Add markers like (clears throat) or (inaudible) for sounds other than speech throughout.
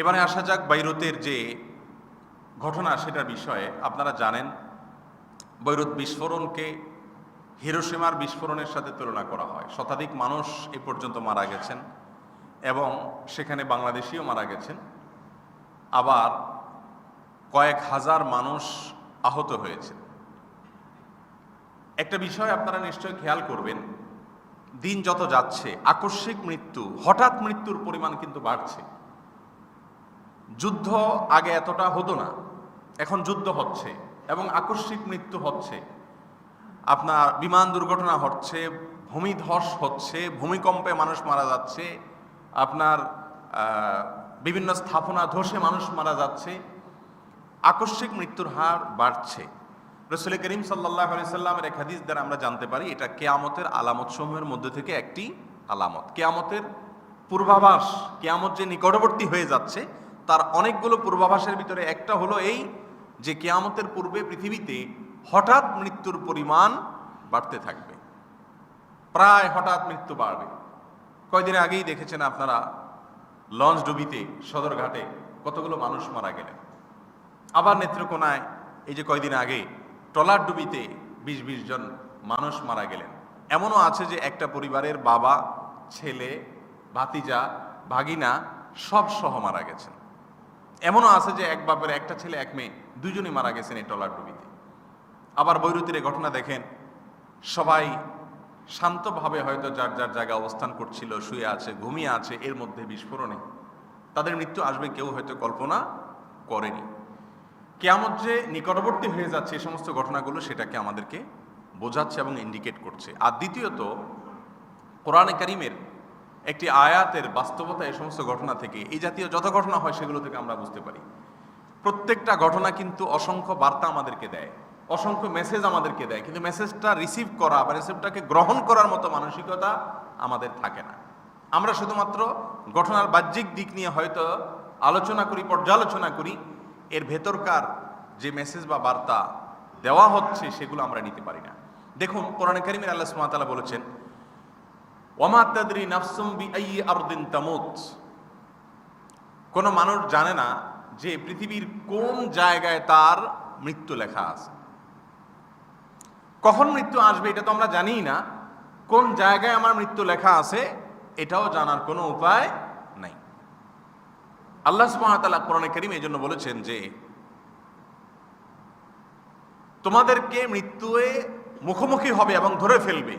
এবারে আসা যাক বাইরুতের যে ঘটনা সেটার বিষয়ে। আপনারা জানেন, বৈরুত বিস্ফোরণকে হিরোসীমার বিস্ফোরণের সাথে তুলনা করা হয়। শতাধিক মানুষ এ পর্যন্ত মারা গেছেন এবং সেখানে বাংলাদেশিও মারা গেছেন। আবার কয়েক হাজার মানুষ আহত হয়েছেন। একটা বিষয় আপনারা নিশ্চয়ই খেয়াল করবেন, দিন যত যাচ্ছে, আকস্মিক মৃত্যু, হঠাৎ মৃত্যুর পরিমাণ কিন্তু বাড়ছে। যুদ্ধ আগে এতটা হতো না, এখন যুদ্ধ হচ্ছে এবং আকস্মিক মৃত্যু হচ্ছে। আপনার বিমান দুর্ঘটনা হচ্ছে ভূমিধস হচ্ছে, ভূমিকম্পে মানুষ মারা যাচ্ছে, আপনার বিভিন্ন স্থাপনা ধসে মানুষ মারা যাচ্ছে, আকস্মিক মৃত্যুর হার বাড়ছে। রসুল করিম সাল্লাহ সাল্লামের এক হাদিস দ্বারা আমরা জানতে পারি, এটা কেয়ামতের আলামত সমূহের মধ্যে থেকে একটি আলামত। কেয়ামতের পূর্বাভাস, কেয়ামত যে নিকটবর্তী হয়ে যাচ্ছে তার অনেকগুলো পূর্বাভাসের ভিতরে একটা হলো এই যে কেয়ামতের পূর্বে পৃথিবীতে হঠাৎ মৃত্যুর পরিমাণ বাড়তে থাকবে। প্রায় হঠাৎ মৃত্যু বাড়বে। কয়দিন আগেই দেখেছেন আপনারা, লঞ্চ ডুবিতে, সদরঘাটে কতগুলো মানুষ মারা গেলেন। আবার নেত্রকোনায় এই যে কয়দিন আগে ট্রলার ডুবিতে বিশ বিশ জন মানুষ মারা গেলেন। এমনও আছে যে একটা পরিবারের বাবা, ছেলে, ভাতিজা, ভাগিনা সব সহ মারা গেছেন। এমনও আছে যে এক বাপের একটা ছেলে, এক মেয়ে দুজনই মারা গেছেন এই ট্রলার ডুবিতে। আবার বৈরুতির ঘটনা দেখেন, সবাই শান্তভাবে হয়তো যার যার জায়গায় অবস্থান করছিল, শুয়ে আছে, ঘুমিয়ে আছে, এর মধ্যে বিস্ফোরণে। তাদের মৃত্যু আসবে কেউ হয়তো কল্পনা করেনি। কেয়ামত যে নিকটবর্তী হয়ে যাচ্ছে এই সমস্ত ঘটনাগুলো, সেটাকে আমাদেরকে বোঝাচ্ছে এবং ইন্ডিকেট করছে। আর দ্বিতীয়ত, কোরআনে কারিমের একটি আয়াতের বাস্তবতা এই সমস্ত ঘটনা থেকে, এই জাতীয় যত ঘটনা হয় সেগুলো থেকে আমরা বুঝতে পারি। প্রত্যেকটা ঘটনা কিন্তু অসংখ্য বার্তা আমাদেরকে দেয়, অসংখ্য মেসেজ আমাদেরকে দেয়, কিন্তু মেসেজটা রিসিভ করা বা রিসিভটাকে গ্রহণ করার মতো মানসিকতা আমাদের থাকে না। আমরা শুধুমাত্র ঘটনার বাহ্যিক দিক নিয়ে হয়তো আলোচনা করি, পর্যালোচনা করি, এর ভেতরকার যে মেসেজ বা বার্তা দেওয়া হচ্ছে সেগুলো আমরা নিতে পারি না। দেখুন, কোরআন কারিমের আল্লাহ সুবহানাহু বলেছেন ওমা নাফসুম বি আরদিন তামুত। কোনো মানুষ জানে না যে পৃথিবীর কোন জায়গায় তার মৃত্যু লেখা আছে। কখন মৃত্যু আসবে এটা তো আমরা জানিই না। কোন জায়গায় আমার মৃত্যু লেখা আছে এটাও জানার কোনো উপায় নাই। আল্লাহ সুবহানাহু কোরআনে কারীম এই জন্য বলেছেন যে, তোমাদেরকে মৃত্যুয়ে মুখোমুখি হবে এবং ধরে ফেলবে।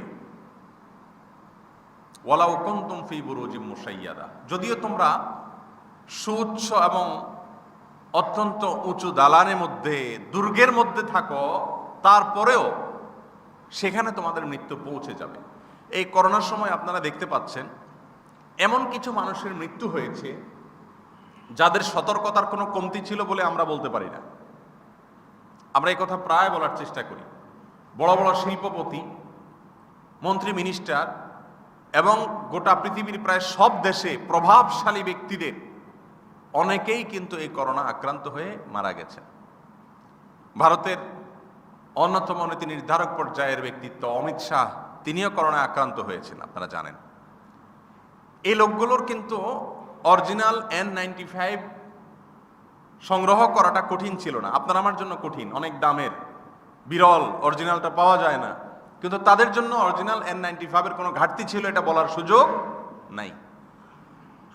ওয়ালাউ কুনতুম ফি বুরুজিম মুশাইয়াদা। যদিও তোমরা সুউচ্চ এবং অত্যন্ত উঁচু দালানের মধ্যে, দুর্গের মধ্যে থাকো, তারপরেও সেখানে তোমাদের মৃত্যু পৌঁছে যাবে। এই করোনার সময় আপনারা দেখতে পাচ্ছেন, এমন কিছু মানুষের মৃত্যু হয়েছে, যাদের সতর্কতার কোনো কমতি ছিল বলে আমরা বলতে পারি না। আমরা এই কথা প্রায় বলার চেষ্টা করি। বড় বড় শিল্পপতি, মন্ত্রী, মিনিস্টার এবং গোটা পৃথিবীর প্রায় সব দেশে প্রভাবশালী ব্যক্তিদের অনেকেই কিন্তু এই করোনা আক্রান্ত হয়ে মারা গেছেন। ভারতের অন্যতম নীতি নির্ধারক পর্যায়ের ব্যক্তিত্ব অমিত শাহ, তিনিও করোনায় আক্রান্ত হয়েছেন, আপনারা জানেন। এই লোকগুলোর কিন্তু অরিজিনাল এন নাইনটি ফাইভ সংগ্রহ করাটা কঠিন ছিল না। আপনার আমার জন্য কঠিন, অনেক দামের। বিরল, অরিজিনালটা পাওয়া যায় না। কিন্তু তাদের জন্য অরিজিনাল এন নাইনটি ফাইভের কোনো ঘাটতি ছিল এটা বলার সুযোগ নাই।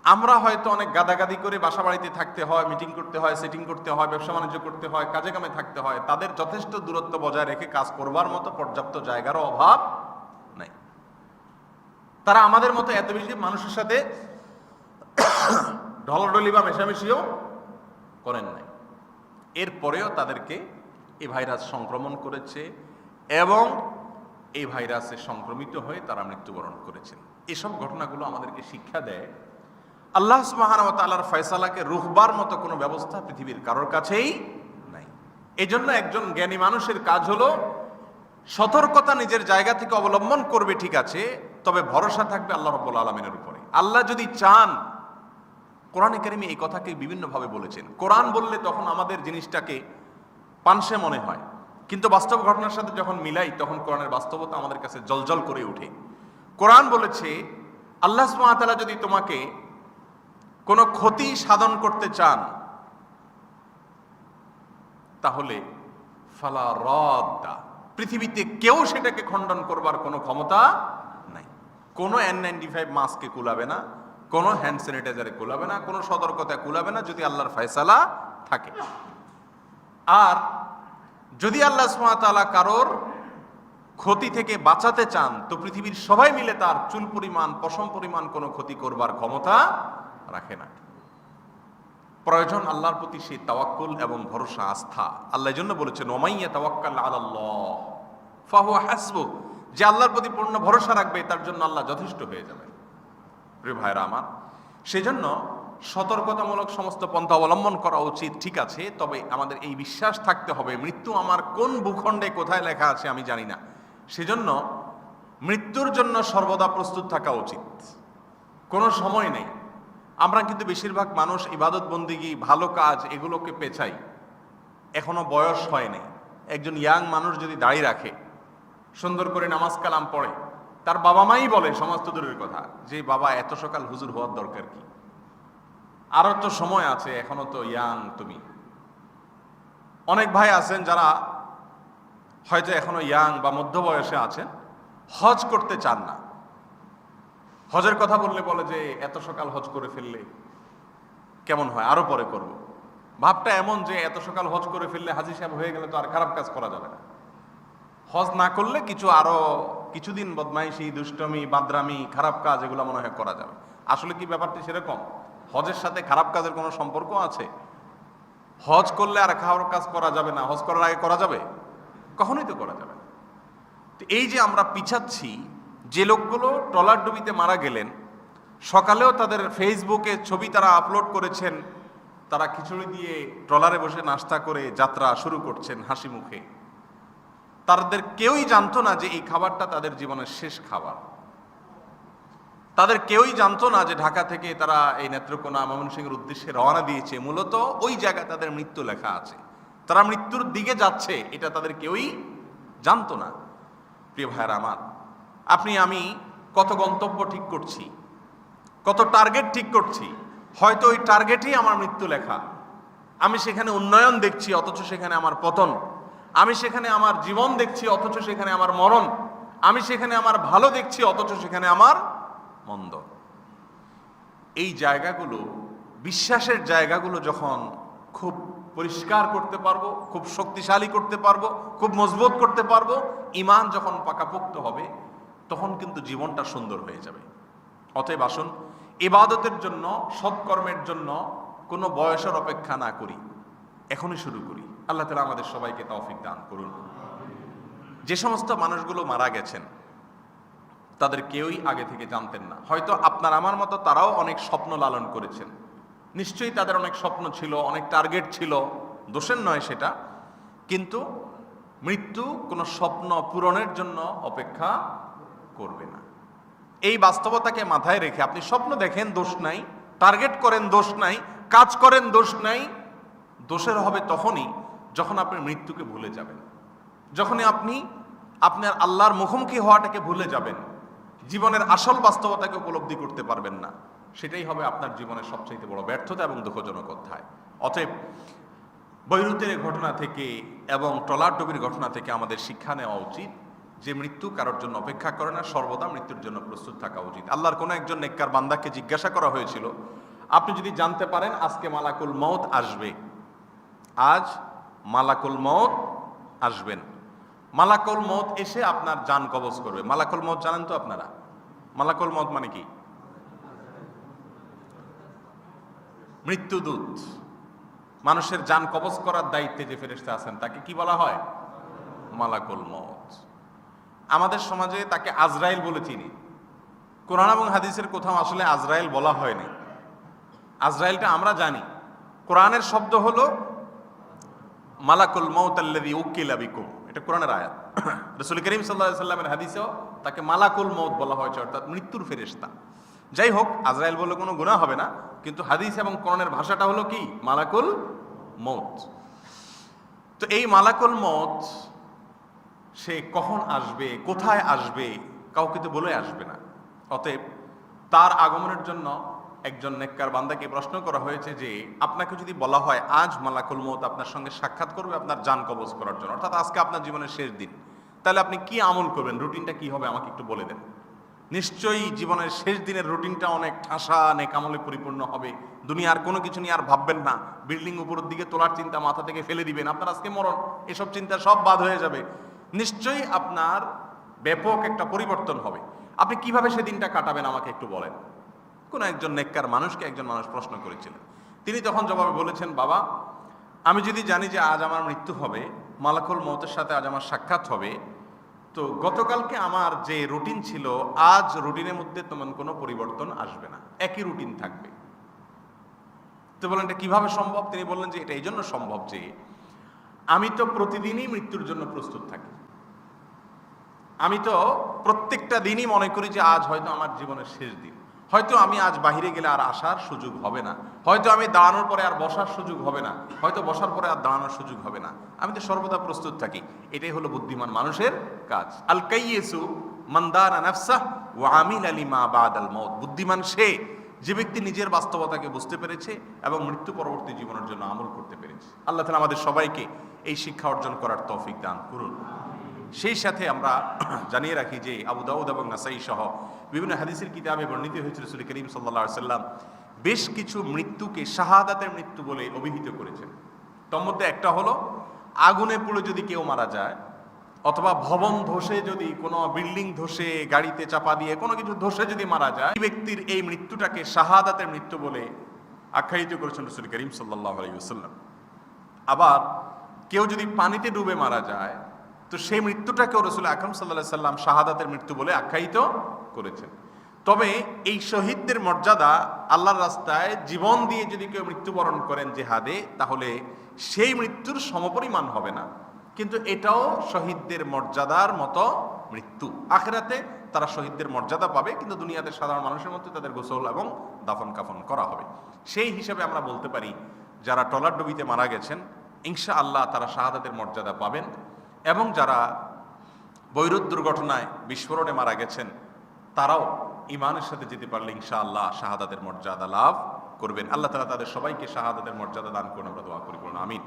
আমরা হয়তো অনেক গাদাগাদি করে বাসা বাড়িতে থাকতে হয় মিটিং করতে হয় সেটিং করতে হয়, ব্যবসা বাণিজ্য করতে হয়, কাজে কামে থাকতে হয়, তাদের যথেষ্ট দূরত্ব বজায় রেখে কাজ করবার মতো পর্যাপ্ত জায়গারও অভাব নাই। তারা আমাদের মতো এত বেশি মানুষের সাথে (coughs) ঢলডলি বা মেশামেশিও করেন নাই। এরপরেও তাদেরকে এই ভাইরাস সংক্রমণ করেছে এবং এই ভাইরাসে সংক্রমিত হয়ে তারা মৃত্যুবরণ করেছেন। এসব ঘটনাগুলো আমাদেরকে শিক্ষা দেয়। আল্লাহ সুবাহানতালার ফয়সালাকে রুখবার মতো কোনো ব্যবস্থা পৃথিবীর কারোর কাছেই নাই। এই জন্য একজন জ্ঞানী মানুষের কাজ হলো, সতর্কতা নিজের জায়গা থেকে অবলম্বন করবে ঠিক আছে, তবে ভরসা থাকবে আল্লাহ রব্বুল আলমিনের উপরে। আল্লাহ যদি চান, কোরআনে কারিমে এই কথাকে বিভিন্নভাবে বলেছেন। কোরআন বললে তখন আমাদের জিনিসটাকে পানসে মনে হয়। কিন্তু বাস্তব ঘটনার সাথে যখন মিলাই, তখন কোরআনের বাস্তবতা আমাদের কাছে জলজল করে ওঠে। কোরআন বলেছে, আল্লাহ তাআলা যদি তোমাকে কোনো ক্ষতি সাধন করতে চান, তাহলে ফালা রদ্দা। পৃথিবীতে কেউ সেটাকে খণ্ডন করবার কোনো ক্ষমতা নাই। কোনো এন নাইনটি ফাইভ মাস্কে কুলাবে না, কোনো হ্যান্ড স্যানিটাইজারে কুলাবে না, কোনো সতর্কতায় কুলাবে না যদি আল্লাহর ফয়সালা থাকে। আর যদি আল্লাহ সুমাতালা কারোর ক্ষতি থেকে বাঁচাতে চান, তো পৃথিবীর সবাই মিলে তার চুল পরিমাণ, পশম পরিমাণ কোনো ক্ষতি করবার ক্ষমতা রাখে না। প্রয়োজন আল্লাহর প্রতি সেই তাওয়াক্কুল এবং ভরসা, আস্থা। আল্লাহ জন্য বলেছেন ওমাইয়া তাওয়াক্কাল আলাল্লাহ, ফাহুয়া হাসবু। যে আল্লাহর প্রতি পূর্ণ ভরসা রাখবে, তার জন্য আল্লাহ যথেষ্ট হয়ে যাবে প্রিয় ভাইরা আমার, সেজন্য সতর্কতামূলক সমস্ত পন্থা অবলম্বন করা উচিত, ঠিক আছে, তবে আমাদের এই বিশ্বাস থাকতে হবে, মৃত্যু আমার কোন ভূখণ্ডে কোথায় লেখা আছে আমি জানি না। সেজন্য মৃত্যুর জন্য সর্বদা প্রস্তুত থাকা উচিত। কোনো সময় নেই। আমরা কিন্তু বেশিরভাগ মানুষ ইবাদত বন্দিগি ভালো কাজ এগুলোকে পেছাই। এখনও বয়স হয়নি একজন ইয়াং মানুষ যদি দাঁড়িয়ে রাখে, সুন্দর করে নামাজ কালাম পড়ে, তার বাবা মাই বলে সমস্ত দূরের কথা, যে বাবা এত সকাল হুজুর হওয়ার দরকার কি? আরও তো সময় আছে, এখনও তো ইয়াং তুমি। অনেক ভাই আছেন যারা হয়তো এখনও ইয়াং বা মধ্য বয়সে আছেন, হজ করতে চান না। হজের কথা বললে বলে যে, এত সকাল হজ করে ফেললে কেমন হয়? আরও পরে করব। ভাবটা এমন যে, এত সকাল হজ করে ফেললে হাজি সাহেব হয়ে গেলে তো আর খারাপ কাজ করা যাবে না। হজ না করলে কিছু আরও, কিছুদিন বদমাইশি, দুষ্টমি, বাদরামি, খারাপ কাজ এগুলো মনে হয় করা যাবে। আসলে কি ব্যাপারটি সেরকম? হজের সাথে খারাপ কাজের কোনো সম্পর্ক আছে? হজ করলে আর খারাপ কাজ করা যাবে না। হজ করার আগে করা যাবে? কখনোই তো করা যাবে তো এই যে আমরা পিছাচ্ছি, যে লোকগুলো ট্রলার ডুবিতে মারা গেলেন, সকালেও তাদের ফেসবুকে ছবি তারা আপলোড করেছেন, তারা খিচুড়ি দিয়ে ট্রলারে বসে নাস্তা করে যাত্রা শুরু করছেন হাসি মুখে তাদের কেউই জানতো না যে এই খাবারটা তাদের জীবনের শেষ খাবার। তাদের কেউই জানতো না যে ঢাকা থেকে তারা এই নেত্রকোনা ময়মনসিংহের উদ্দেশ্যে রওনা দিয়েছে। মূলত ওই জায়গায় তাদের মৃত্যু লেখা আছে। তারা মৃত্যুর দিকে যাচ্ছে, এটা তাদের কেউই জানতো না। প্রিয় ভাইয়ের আমার, আপনি, আমি কত গন্তব্য ঠিক করছি, কত টার্গেট ঠিক করছি, হয়তো ওই টার্গেটই আমার মৃত্যু লেখা। আমি সেখানে উন্নয়ন দেখছি, অথচ সেখানে আমার পতন। আমি সেখানে আমার জীবন দেখছি, অথচ সেখানে আমার মরণ। আমি সেখানে আমার ভালো দেখছি, অথচ সেখানে আমার মন্দ। এই জায়গাগুলো, বিশ্বাসের জায়গাগুলো যখন খুব পরিষ্কার করতে পারব, খুব শক্তিশালী করতে পারব, খুব মজবুত করতে পারব, ইমান যখন পাকাপোক্ত হবে, তখন কিন্তু জীবনটা সুন্দর হয়ে যাবে। অতএব আসুন, ইবাদতের জন্য, সৎকর্মের জন্য কোনো বয়সের অপেক্ষা না করি। এখনই শুরু করি। আল্লাহ তালা আমাদের সবাইকে তৌফিক দান করুন। যে সমস্ত মানুষগুলো মারা গেছেন তাদের কেউই আগে থেকে জানতেন না। হয়তো আপনার আমার মতো তারাও অনেক স্বপ্ন লালন করেছেন। নিশ্চয়ই তাদের অনেক স্বপ্ন ছিল, অনেক টার্গেট ছিল, দোষের নয় সেটা। কিন্তু মৃত্যু কোনো স্বপ্ন পূরণের জন্য অপেক্ষা করবে না। এই বাস্তবতাকে মাথায় রেখে আপনি স্বপ্ন দেখেন, দোষ নাই। টার্গেট করেন, দোষ নাই। কাজ করেন, দোষ নাই। দোষের হবে তখনই যখন আপনি মৃত্যুকে ভুলে যাবেন। যখনই আপনি আপনার আল্লাহর মুখোমুখি হওয়াটাকে ভুলে যাবেন। জীবনের আসল বাস্তবতাকে উপলব্ধি করতে পারবেন না। সেটাই হবে আপনার জীবনের সবচাইতে বড় ব্যর্থতা এবং দুঃখজনক অধ্যায়। অতএব, বৈরুতের ঘটনা থেকে এবং ট্রলার ডুবির ঘটনা থেকে আমাদের শিক্ষা নেওয়া উচিত। যে মৃত্যু কারোর জন্য অপেক্ষা করে না, সর্বদা মৃত্যুর জন্য প্রস্তুত থাকা উচিত। আল্লাহর কোনো একজন নেককার বান্দাকে জিজ্ঞাসা করা হয়েছিল, আপনি যদি জানতে পারেন আজকে মালাকুল মত আসবে। আজ মালাকুল মত আসবেন। মালাকুল মত এসে আপনার যান কবজ করবে। মালাকুল মত জানেন তো আপনারা? মালাকুল মত মানে কি? মৃত্যুদূত মানুষের যান কবজ করার দায়িত্বে যে ফেরেস্তে আছেন, তাকে কি বলা হয়? মালাকুল মত আমাদের সমাজে তাকে আজরাইল বলে চিনি। কোরআন এবং হাদিসের কোথাও আসলে আজরাইল বলা হয়নি। আজরাইলটা আমরা জানি। কোরআনের শব্দ হলো, মালাকুল মৌত আল্লাযী উকিলা বিকুম। এটা কোরআনের আয়াত। (coughs) রসুল করিম সাল্লাল্লাহু সাল্লামের হাদিসেও তাকে মালাকুল মৌত বলা হয়েছে, অর্থাৎ মৃত্যুর ফেরেশতা। যাই হোক, আজরাইল বলে কোনো গুনাহ হবে না, কিন্তু হাদিস এবং কোরআনের ভাষাটা হলো কি? মালাকুল মৌত তো এই মালাকুল মৌত সে কখন আসবে, কোথায় আসবে, কাউকে তো বলে আসবে না। অতএব তার আগমনের জন্য একজন নেককার বান্দাকে প্রশ্ন করা হয়েছে যে, আপনাকে যদি বলা হয় আজ মালাকুল মত আপনার সঙ্গে সাক্ষাৎ করবে আপনার যান কবজ করার জন্য, অর্থাৎ আজকে আপনার জীবনের শেষ দিন, তাহলে আপনি কি আমল করবেন? রুটিনটা কি হবে? আমাকে একটু বলে দেন। নিশ্চয়ই জীবনের শেষ দিনের রুটিনটা অনেক ঠাসা, নেক আমলে পরিপূর্ণ হবে। দুনিয়ার কোনো কিছু নিয়ে আর ভাববেন না। বিল্ডিং উপরের দিকে তোলার চিন্তা মাথা থেকে ফেলে দিবেন। আপনার আজকে মরণ, এসব চিন্তা সব বাদ হয়ে যাবে। নিশ্চয়ই আপনার ব্যাপক একটা পরিবর্তন হবে। আপনি কীভাবে সেদিনটা কাটাবেন আমাকে একটু বলেন। কোন একজন নেককার মানুষকে একজন মানুষ প্রশ্ন করেছিলেন। তিনি তখন জবাবে বলেছেন, বাবা, আমি যদি জানি যে আজ আমার মৃত্যু হবে, মালাকুল মতের সাথে আজ আমার সাক্ষাৎ হবে, তো গতকালকে আমার যে রুটিন ছিল, আজ রুটিনের মধ্যে তেমন কোনো পরিবর্তন আসবে না। একই রুটিন থাকবে। তো বলেন, এটা কীভাবে সম্ভব? তিনি বললেন যে, এটা এই জন্য সম্ভব যে আমি তো প্রতিদিনই মৃত্যুর জন্য প্রস্তুত থাকি। আমি তো প্রত্যেকটা দিনই মনে করি যে আজ হয়তো আমার জীবনের শেষ দিন। হয়তো আমি আজ বাহিরে গেলে আর আসার সুযোগ হবে না। হয়তো আমি দাঁড়ানোর পরে আর বসার সুযোগ হবে না। হয়তো বসার পরে আর দাঁড়ানোর সুযোগ হবে না। আমি তো সর্বদা প্রস্তুত থাকি। এটাই হলো বুদ্ধিমান মানুষের কাজ। আল কাইয়েসু মান্দারা নাফসাহ ওয়া আমিল আলিমা বাদ আল মউত। বুদ্ধিমান সে, যে ব্যক্তি নিজের বাস্তবতাকে বুঝতে পেরেছে এবং মৃত্যু পরবর্তী জীবনের জন্য আমল করতে পেরেছে। আল্লাহ তালা আমাদের সবাইকে এই শিক্ষা অর্জন করার তৌফিক দান করুন। সেই সাথে আমরা (clears throat) জানিয়ে রাখি যে আবু দাউদ এবং নাসাই সহ বিভিন্ন হাদিসের কিতাবে বর্ণিত হয়েছিল রসুল করিম সাল্লা সাল্লাম বেশ কিছু মৃত্যুকে শাহাদাতের মৃত্যু বলে অভিহিত করেছেন। তোর মধ্যে একটা হলো, আগুনে পুড়ে যদি কেউ মারা যায়, অথবা ভবন ধসে যদি কোনো বিল্ডিং ধসে, গাড়িতে চাপা দিয়ে কোনো কিছু ধসে যদি মারা যায় ব্যক্তির এই মৃত্যুটাকে শাহাদাতের মৃত্যু বলে আখ্যায়িত করেছেন রসুল করিম সাল্লাহ আলাইসাল্লাম আবার কেউ যদি পানিতে ডুবে মারা যায় তো সেই মৃত্যুটাকেও রসুল আকরম সাল্লাহ সাল্লাম শাহাদাতের মৃত্যু বলে আখ্যায়িত করেছেন। তবে এই শহীদদের মর্যাদা আল্লাহর রাস্তায় জীবন দিয়ে যদি কেউ মৃত্যুবরণ করেন জেহাদে, তাহলে সেই মৃত্যুর সমপরিমাণ হবে না। কিন্তু এটাও শহীদদের মর্যাদার মতো মৃত্যু। আখেরাতে তারা শহীদদের মর্যাদা পাবে, কিন্তু দুনিয়াতে সাধারণ মানুষের মধ্যে তাদের গোসল এবং দাফন কাফন করা হবে। সেই হিসাবে আমরা বলতে পারি, যারা টলার ডুবিতে মারা গেছেন ইনশা আল্লাহ তারা শাহাদাতের মর্যাদা পাবেন। এবং যারা বৈরুদ্ধ দুর্ঘটনায় বিস্ফোরণে মারা গেছেন, তারাও ইমানের সাথে যেতে পারলে ইনশা আল্লাহ শাহাদাতের মর্যাদা লাভ করবেন। আল্লাহ তালা তাদের সবাইকে শাহাদাতের মর্যাদা দান করুন, আমরা দোয়া করি করুন আমিন।